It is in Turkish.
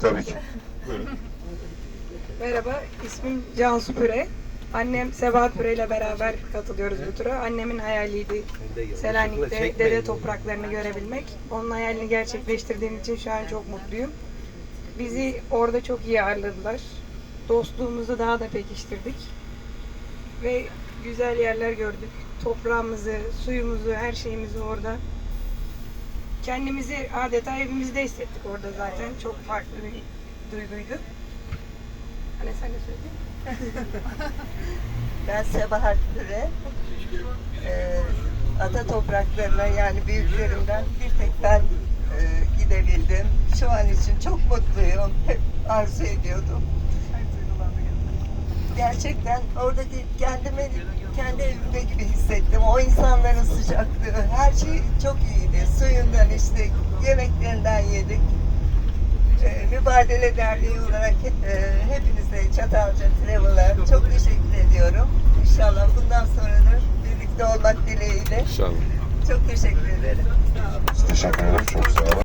Tabii ki. Buyurun. Merhaba, ismim Cansu Püre. Annem Sebahat Püre ile beraber katılıyoruz bu tura. Annemin hayaliydi Selanik'te dede topraklarını görebilmek. Onun hayalini gerçekleştirdiğim için şu an çok mutluyum. Bizi orada çok iyi ağırladılar. Dostluğumuzu daha da pekiştirdik. Ve güzel yerler gördük. Toprağımızı, suyumuzu, her şeyimizi orada. Kendimizi adeta evimizde hissettik orada zaten. Çok farklı bir duyguydu. Hani sen de söyle. Ben Sebahat Püre. Ee, ata topraklarına yani büyüklerimden bir tek ben e, gidebildim. Şu an için çok mutluyum. Hep arzu ediyordum. Gerçekten oradaki kendimi kendi evimde gibi hissettim. O insanların sıcaklığı, şey çok iyiydi. Suyundan içtik, yemeklerinden yedik. Ee, Mübadele Derneği olarak e, hepinize Çatalca Travel'a çok teşekkür ediyorum. İnşallah bundan sonra da birlikte olmak dileğiyle. İnşallah. Çok teşekkür ederim. Teşekkür ederim. Çok sağ olun.